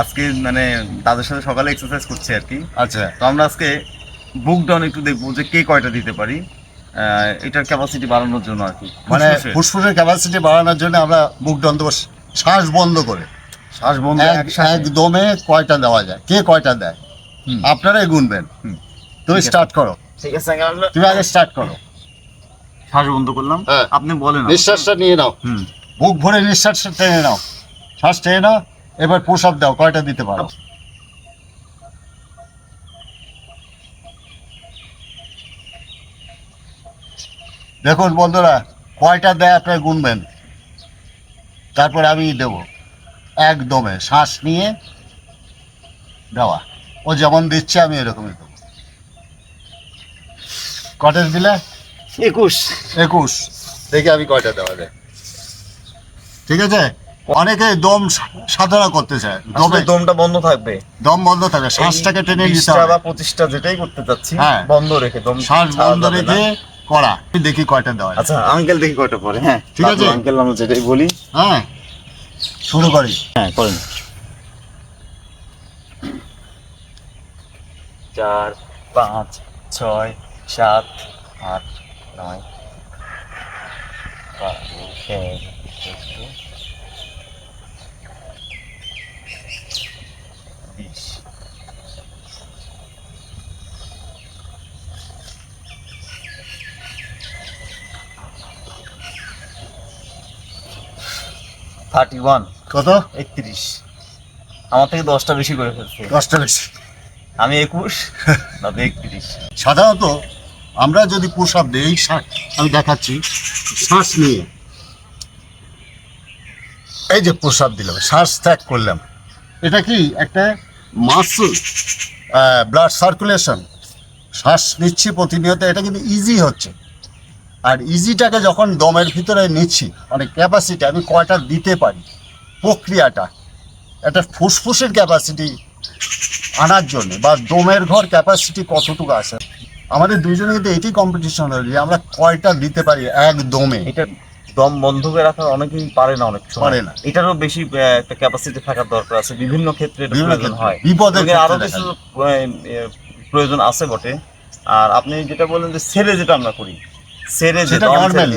আজকে মানে তাদের সাথে সকালে এক্সারসাইজ করছি আর কি। আচ্ছা। তো আমরা আজকে বুক ডাউন একটু দেখব যে কে কয়টা দিতে পারি এটার ক্যাপাসিটি বাড়ানোর জন্য আর কি। মানে ফুসফুসের ক্যাপাসিটি বাড়ানোর জন্য আমরা বুক ডন দেবো শ্বাস বন্ধ করে। শ্বাস বন্ধ এক একদমে কয়টা দেওয়া যায়? কে কয়টা দেয়? আপনারাই গুনবেন। তুমি স্টার্ট করো। ঠিক আছে তুমি আগে স্টার্ট করো। শ্বাস বন্ধ করলাম। হ্যাঁ। আপনি বলেন নিঃশ্বাসটা নিয়ে নাও। বুক ভরে নিঃশ্বাসটা টেনে নাও। শ্বাস টেনে নাও। এবার আপ দাও কয়টা দিতে পারো? দেখুন বন্ধুরা কয়টা দেয় আপনার গুনবেন? তারপরে আমি দেব। একদমে শ্বাস নিয়ে দেওয়া। ও যেমন দিচ্ছে আমি এরকমই দেবো। কটা দিলে? একুশ। একুশ। দেখি আমি কয়টা দেওয়া যায়। ঠিক আছে? অনেকে দম সাধনা করতে চায়। দমে দমটা বন্ধ থাকবে। দম বন্ধ থাকে শ্বাসটাকে টেনে নিতে বিশটা বা হবে পঁচিশটা যেটাই করতে চাচ্ছি হ্যাঁ। বন্ধ রেখে দম শ্বাস বন্ধ রেখে না। করা দেখি কয়টা দেওয়া আচ্ছা আঙ্কেল দেখি কয়টা পরে হ্যাঁ ঠিক আছে। আঙ্কেল আমরা যেটাই বলি। হ্যাঁ। শুরু করি। হ্যাঁ করেন। চার পাঁচ ছয় সাত আট নয় থার্টি ওয়ান। কত? একত্রিশ। আমার থেকে দশটা বেশি করে ফেলছে। দশটা বেশি। আমি একুশ তবে একত্রিশ। সাধারণত আমরা যদি আপ দিই এই শ্বাস আমি দেখাচ্ছি শ্বাস নিয়ে। এই যে আপ দিলাম শ্বাস ত্যাগ করলাম। এটা কি একটা মাসল ব্লাড সার্কুলেশন শ্বাস নিচ্ছি প্রতিনিয়ত এটা কিন্তু ইজি হচ্ছে। আর ইজিটাকে যখন দমের ভিতরে নিচ্ছি মানে ক্যাপাসিটি আমি কয়টা দিতে পারি প্রক্রিয়াটা একটা ফুসফুসের ক্যাপাসিটি আনার জন্য বা দমের ঘর ক্যাপাসিটি কতটুকু আছে? আমাদের দুজনে কিন্তু এটি কম্পিটিশন হলো যে আমরা কয়টা দিতে পারি এক দমে। এটা দম বন্ধ করে রাখা অনেকেই পারে না অনেক পারে না। এটারও বেশি একটা ক্যাপাসিটি থাকার দরকার আছে। বিভিন্ন ক্ষেত্রে প্রয়োজন হয়। এদিকে আরও কিছু প্রয়োজন আছে বটে। আর আপনি যেটা বললেন যে সেরে যেটা আমরা করি সেরে যেটা নর্মালি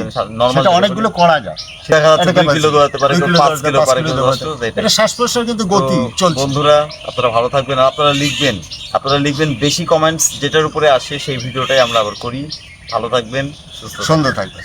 সেটা অনেকগুলো করা যায়। দেখা যাচ্ছে দুই কিলো দৌড়াতে পারে কেউ পাঁচ কিলো পারে কেউ দশ কিলো, এটা শ্বাস প্রশ্বাস কিন্তু গতি চলছে। বন্ধুরা আপনারা ভালো থাকবেন আপনারা লিখবেন। আপনারা লিখবেন বেশি কমেন্টস যেটার উপরে আসে সেই ভিডিওটাই আমরা আবার করি। ভালো থাকবেন সুস্থ থাকবেন। সুন্দর থাকবে